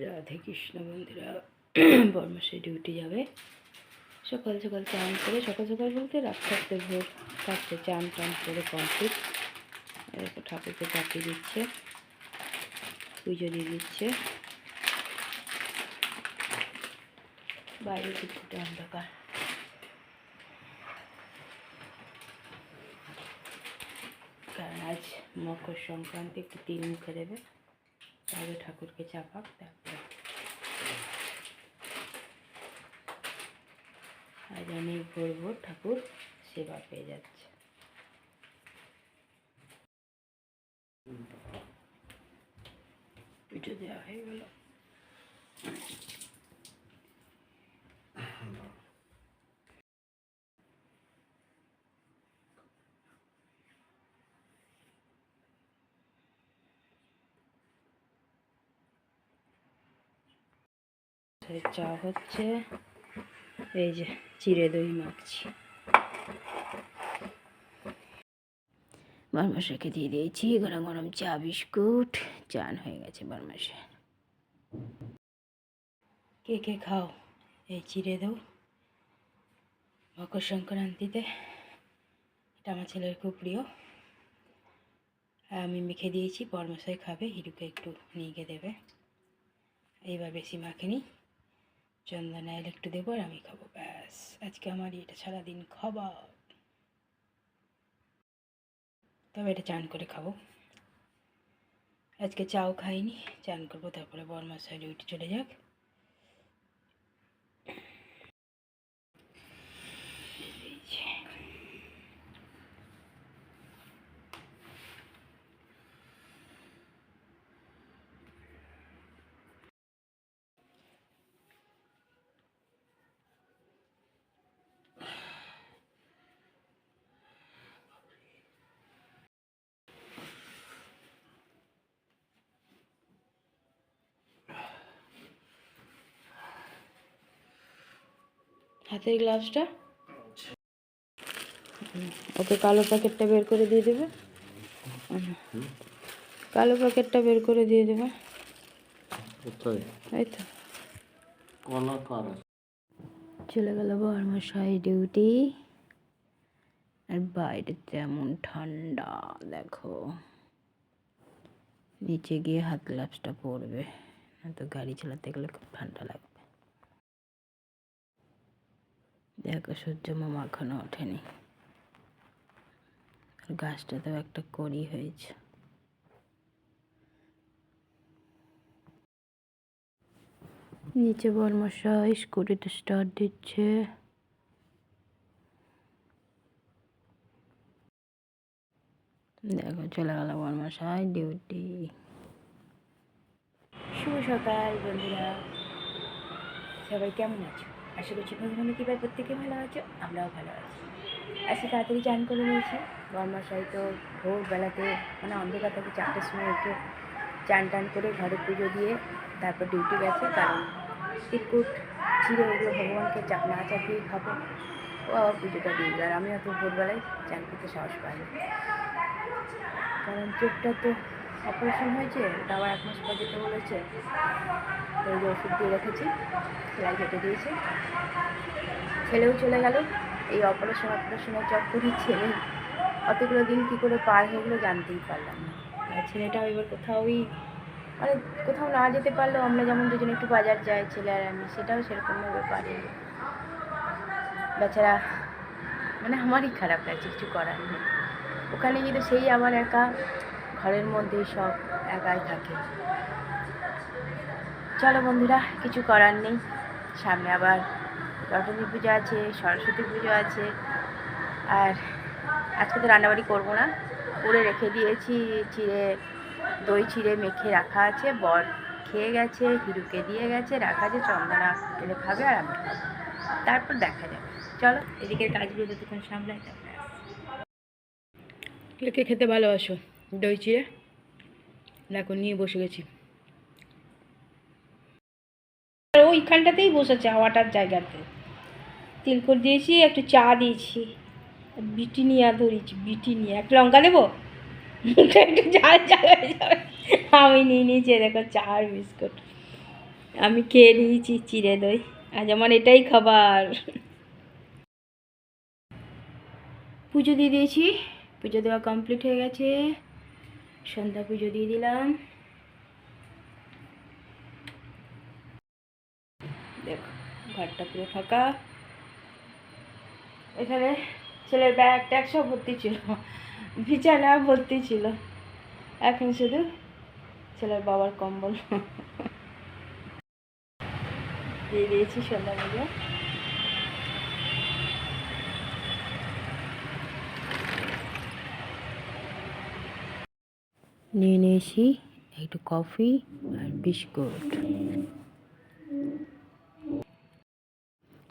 রাধে কৃষ্ণ বন্ধুরা বর্মাসে ডিউটি যাবে। সকাল সকাল চান করে, সকাল সকাল বলতে রাত থাকতে ভোর থাকতে চান টান করে কমপ্লিট ঠাকুরকে চাপিয়ে দিচ্ছে, পুজো দিয়ে দিচ্ছে। বাইরে কিছুটা অন্ধকার। কারণ আজ মকর সংক্রান্তি, একটু তিল মুখে দেবে। আগে ঠাকুরকে চাপাক তারপরে আজ অনেক ভোর ভোর ঠাকুর সেবা পেয়ে যাচ্ছে পুজো দেওয়া হয়ে গেল সেই চা হচ্ছে। এই যে চিড়ে দই মাখছি। বারমাসাকে দিয়ে দিয়েছি গরম গরম চা, বিস্কুট। চান হয়ে গেছে বারমাসে। কে কে খাও এই চিড়ে দৌ মকর সংক্রান্তিতে। এটা আমার ছেলের খুব প্রিয়। আমি মেখে দিয়েছি, পরমশাই খাবে, হিরুকে একটু নিয়ে গিয়ে দেবে। এইবার বেশি মাখিনি। চন্দনা এলে একটু দেবো আর আমি খাব, ব্যাস। আজকে আমার এটা সারাদিন খাবার। তবে এটা চান করে খাব। আজকে চাও খাইনি, চান করব, তারপরে বরমাসাই ডিউটি চলে যাক এই যে। হাতের গ্লাভসটা। ওকে কালো প্যাকেটটা বের করে দিয়ে দেবে। কালো প্যাকেটটা বের করে দিয়ে দেবে। এই তো। চলে গেল বর্মশাই ডিউটি আর বাইরে তেমন ঠান্ডা দেখো। নিচে গিয়ে হাত গ্লাভসটা পরবে। তো গাড়ি চালাতে গেলে খুব ঠান্ডা লাগবে দেখো, সূর্য মামা এখনও ওঠেনি। গাছটাতেও একটা কড়ি হয়েছে। নিচে বর্মশাই স্কুটিটা স্টার্ট দিচ্ছে। দেখো, চলে গেল বর্মশাই ডিউটি শুভ সকাল বন্ধুরা। সবাই কেমন আছো? আশা করছি ভগবানের কৃপায় প্রত্যেকে ভালো আছো? আমরাও ভালো আছি। আজকে তাড়াতাড়ি চান করে নিয়েছি। বর্মশাই তো ভোরবেলাতে মানে অন্ধকার থেকে চারটের সময় উঠে চান টান করে ঘরে পুজো দিয়ে তারপর ডিউটি গেছে। কারণ তিরকুট, চিড়ে ওগুলো ভগবানকে চাপ না চাপিয়ে খাব। ও আবার পুজোটা দিয়ে আর আমি অত ভোরবেলায় চান করতে সাহস পাইনি। কারণ চোখটা তো অপারেশন হয়েছে ওটা আবার এক মাস পর যেতে বলেছে। তো ওই যে ওষুধ দিয়ে রেখেছি, সেলাই কেটে দিয়েছে। ছেলেও চলে গেল, এই অপারেশন অপারেশনের চক্করে ছেলে। অতগুলো দিন কী করে পার হয়ে গেলো জানতেই পারলাম না। ছেলেটাও এবার কোথাওই মানে কোথাও না যেতে পারলেও আমরা যেমন দুজন একটু বাজার যাই, ছেলে আর আমি, সেটাও সেরকমভাবে পারিনি বেচারা মানে আমারই খারাপ লাগছে, কিছু করার নেই। ওখানে কিন্তু সেই আমার একা ঘরের মধ্যেই সব একাই থাকে। চলো বন্ধুরা, কিছু করার নেই। সামনে আবার লটনী পুজো আছে সরস্বতী পুজো আছে। আর আজকে তো রান্নাবাড়ি করব না। করে রেখে দিয়েছি, চিড়ে, দই চিড়ে মেখে রাখা আছে। বর খেয়ে গেছে, হিরুকে দিয়ে গেছে, রাখা আছে, চন্দনা এলে খাবে আর আমি খাব। তারপর দেখা যাবে। চলো, এদিকের কাজগুলো যতক্ষণ সামলাই তারপরে কে খেতে ভালোবাসো। দই চিড়ে। দেখো নিয়ে বসে গেছি। আর ওইখানটাতেই বসেছে হাওয়াটার জায়গাতে। তিলকুট দিয়েছি, একটু চা দিয়েছি। বিটি নিয়ে ধরেছি, বিটি নিয়ে। একটা লঙ্কা দেবো? একটু ঝাল ঝাল হয়ে যাবে। আমি নিয়ে নিয়েছি দেখো চা আর বিস্কুট। আমি খেয়ে নিয়েছি চিড়ে দই। আজ আমার এটাই খাবার। পুজো দিয়ে দিয়েছি। পুজো দেওয়া কমপ্লিট হয়ে গেছে। সন্ধ্যা পুজো দিয়ে দিলাম। দেখো, ঘরটা পুরো ফাঁকা। এখানে ছেলের ব্যাগ ট্যাগ সব ভর্তি ছিল, বিছানা ভর্তি ছিল। এখন শুধু ছেলের বাবার কম্বল। দিয়ে দিয়েছি সন্ধ্যা পুজো। নিয়ে নিয়েছি একটু কফি আর বিস্কুট।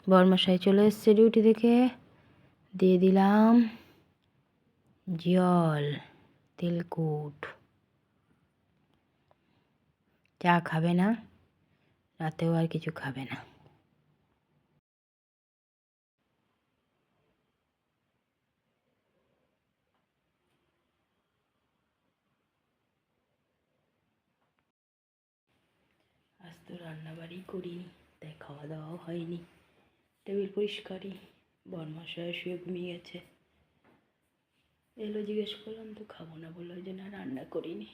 বর্মশাই চলে এসছে ডিউটি থেকে দিয়ে দিলাম জল তেলকুট চা খাবে না, রাতেও আর কিছু খাবে না। তো রান্নাবাড়ি করিনি, তাই খাওয়া দাওয়াও হয়নি। টেবিল পরিষ্কারই বরমাসায় শুয়ে ঘুমিয়ে গেছে। এলো জিজ্ঞেস করলাম, তো খাব না? বলল জন্য আর রান্না করিনি।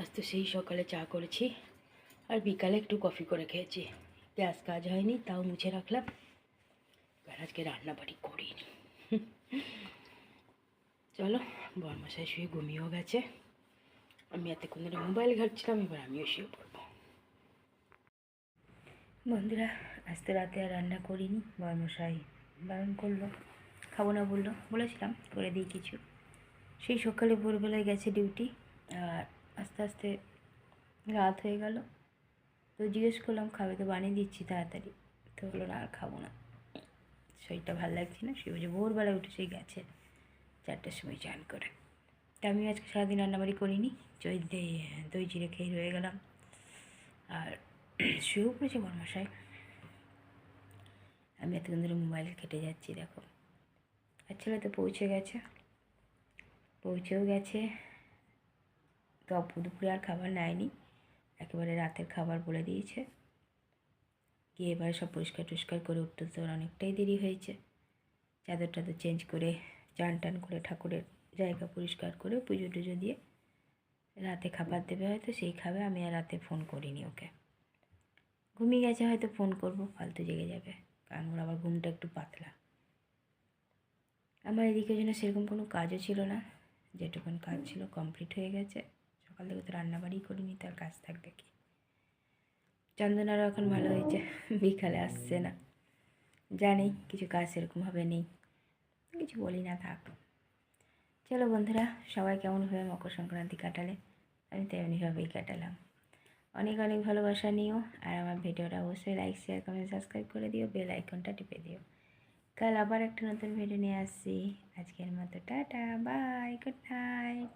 আজ তো সেই সকালে চা করেছি, আর বিকালে একটু কফি করে খেয়েছি। গ্যাস কাজ হয়নি, তাও মুছে রাখলাম। আর আজকে রান্নাবাড়ি করিনি। চলো বরমাসায় শুয়ে ঘুমিয়েও গেছে। আমি এতক্ষণ ধরে মোবাইল ঘাটছিলাম, এবার আমিও শুয়ে পড়ব বন্ধুরা আজ তো রাতে আর রান্না করিনি, বর্মশাই বারণ করল, খাব না বলল, বলেছিলাম করে দিই কিছু। সেই সকালে ভোরবেলায় গেছে ডিউটি আর আস্তে আস্তে রাত হয়ে গেল। তো জিজ্ঞেস করলাম, খাবে তো বানিয়ে দিচ্ছি তাড়াতাড়ি। তো বলল, না, আর খাব না। শরীরটা ভালো লাগছে না সে বলছে, ভোরবেলায় উঠে সেই গেছে, চারটের সময় চান করে। তা আমি আজকে সারাদিন রান্নাবাড়ি করিনি, দই দই জিরে খেয়ে রয়ে গেলাম। আর শুয়েও পড়েছে বর্মশাই। আমি এতক্ষণ ধরে মোবাইল কেটে যাচ্ছি, দেখো। আর ছেলে তো পৌঁছে গেছে। পৌঁছেও গেছে। তো দুপুরে আর খাবার নেয়নি, একেবারে রাতের খাবার বলে দিয়েছে। গিয়ে এবারে সব পরিষ্কার টরিষ্কার করে উঠতে তো অনেকটাই দেরি হয়েছে। চাদর টাদর চেঞ্জ করে, চান টান করে ঠাকুরের জায়গা পরিষ্কার করে পুজো টুজো দিয়ে রাতে খাবার দেবে হয়তো, সেই খাবে, আমি আর রাতে ফোন করিনি ওকে। ঘুমিয়ে গেছে হয়তো, ফোন করব, ফালতু জেগে যাবে, কারণ ওর আবার ঘুমটা একটু পাতলা। আমার এদিকে জন্য সেরকম কোনো কাজও ছিল না, যেটুকুন কাজ ছিল কমপ্লিট হয়ে গেছে, সকাল থেকে তো রান্নাবাড়ি করিনি, তার কাজ থাকবে কি। চন্দনারও এখন ভালো হয়েছে, বিকালে আসছে না, জানি কিছু কাজ সেরকমভাবে নেই, কিছু বলি না, থাক। চলো বন্ধুরা, সবাই কেমনভাবে মকর সংক্রান্তি কাটালে? আমি তো এমনিভাবেই কাটালাম। অনেক অনেক ভালোবাসা নিও, আর আমার ভিডিওটা অবশ্যই লাইক শেয়ার কমেন্ট সাবস্ক্রাইব করে দিও বেল আইকনটা টিপে দিও। কাল আবার একটা নতুন ভিডিও নিয়ে আসছি। আজকের মতো টাটা বাই গুড নাইট